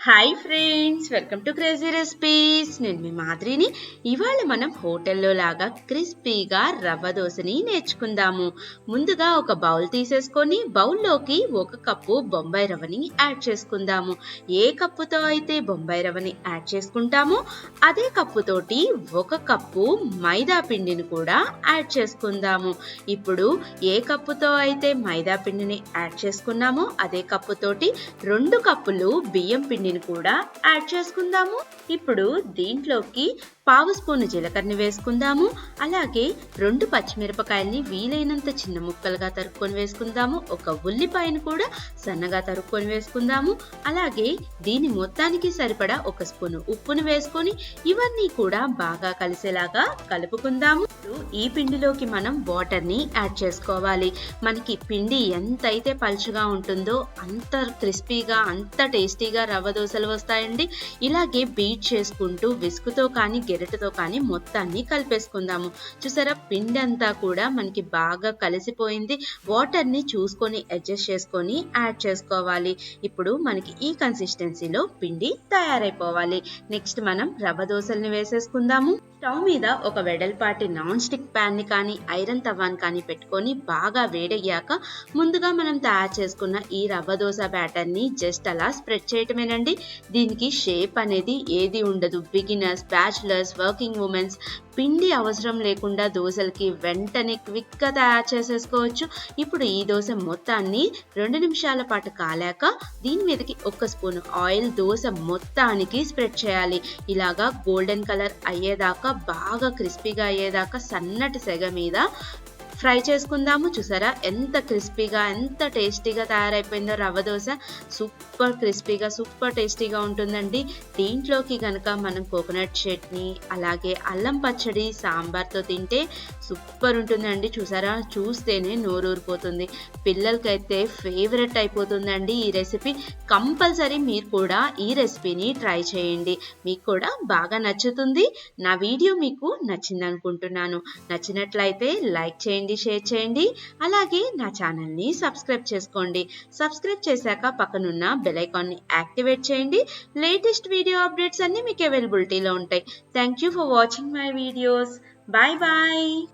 Hi friends welcome to crazy recipes నేను మీ మాదిరిని ఇవాళ మనం హోటల్లో లాగా క్రిస్పీగా రవ్వ దోశని నేర్చుకుందాము. ముందుగా ఒక బౌల్ తీసేసుకొని బౌల్లోకి ఒక కప్పు బొంబాయి రవ్వని యాడ్ చేసుకుందాము. ఏ కప్పుతో అయితే బొంబాయి రవ్వని యాడ్ చేసుకుంటామో అదే కప్పుతోటి ఒక కప్పు మైదా పిండిని కూడా యాడ్ చేసుకుందాము. ఇప్పుడు ఏ కప్పుతో అయితే మైదా పిండిని యాడ్ చేసుకున్నామో అదే కప్పుతోటి రెండు కప్పులు బియ్యం పిండి పిండిని కూడా యాడ్ చేసుకుందాము. ఇప్పుడు దీంట్లోకి పావు స్పూన్ జీలకర్రని వేసుకుందాము. అలాగే రెండు పచ్చిమిరపకాయల్ని వీలైనంత చిన్న ముక్కలుగా తరుక్కొని వేసుకుందాము. ఒక ఉల్లిపాయను కూడా సన్నగా తరుక్కొని వేసుకుందాము. అలాగే దీని మొత్తానికి సరిపడా ఒక స్పూన్ ఉప్పును వేసుకొని ఇవన్నీ కూడా బాగా కలిసేలాగా కలుపుకుందాము. ఈ పిండిలోకి మనం వాటర్ని యాడ్ చేసుకోవాలి. మనకి పిండి ఎంతైతే పలుచుగా ఉంటుందో అంత క్రిస్పీగా అంత టేస్టీగా రవ్వ దోశలు వస్తాయండి. ఇలాగే బీట్ చేసుకుంటూ విసుకుతో కానీ గెరటితో కానీ మొత్తాన్ని కలిపేసుకుందాము. చూసారా? పిండి అంతా కూడా మనకి బాగా కలిసిపోయింది. వాటర్ని చూసుకొని అడ్జస్ట్ చేసుకొని యాడ్ చేసుకోవాలి. ఇప్పుడు మనకి ఈ కన్సిస్టెన్సీలో పిండి తయారైపోవాలి. నెక్స్ట్ మనం రవ్వ దోశల్ని వేసేసుకుందాము. స్టవ్ మీద ఒక వెడల్పాటి నాన్ స్టిక్ ప్యాన్ని కానీ ఐరన్ తవాన్ కానీ పెట్టుకొని బాగా వేడయ్యాక ముందుగా మనం తయారు చేసుకున్న ఈ రవ్వ దోశ బ్యాటర్ని జస్ట్ అలా స్ప్రెడ్ చేయటమేనండి. దీనికి షేప్ అనేది ఏది ఉండదు. బిగినర్స్ బ్యాచులర్స్ వర్కింగ్ ఉమెన్స్ పిండి అవసరం లేకుండా దోశలకి వెంటనే క్విక్గా తయారు చేసేసుకోవచ్చు. ఇప్పుడు ఈ దోశ మొత్తాన్ని రెండు నిమిషాల పాటు కాలాక దీని మీదకి ఒక స్పూన్ ఆయిల్ దోశ మొత్తానికి స్ప్రెడ్ చేయాలి. ఇలాగా గోల్డెన్ కలర్ అయ్యేదాకా బాగా క్రిస్పీగా అయ్యేదాకా సన్నటి సెగ మీద ఫ్రై చేసుకుందాము. చూసారా? ఎంత క్రిస్పీగా ఎంత టేస్టీగా తయారైపోయిందో రవ్వ దోశ. సూపర్ క్రిస్పీగా సూపర్ టేస్టీగా ఉంటుందండి. దీంట్లోకి కనుక మనం కోకోనట్ చట్నీ అలాగే అల్లం పచ్చడి సాంబార్తో తింటే సూపర్ ఉంటుందండి. చూసారా? చూస్తేనే నోరూరిపోతుంది. పిల్లలకైతే ఫేవరెట్ అయిపోతుందండి ఈ రెసిపీ. కంపల్సరీ మీరు కూడా ఈ రెసిపీని ట్రై చేయండి. మీకు కూడా బాగా నచ్చుతుంది. నా వీడియో మీకు నచ్చింది అనుకుంటున్నాను నచ్చినట్లయితే లైక్ చేయండి. షేర్ చేయండి. అలాగే నా ఛానల్ని సబ్స్క్రైబ్ చేసుకోండి. సబ్స్క్రైబ్ చేశాక పక్కనున్న బెలైకాన్ని యాక్టివేట్ చేయండి. లేటెస్ట్ వీడియో అప్డేట్స్ అన్నీ మీకు అవైలబిలిటీలో ఉంటాయి. Thank you for watching my videos. Bye bye.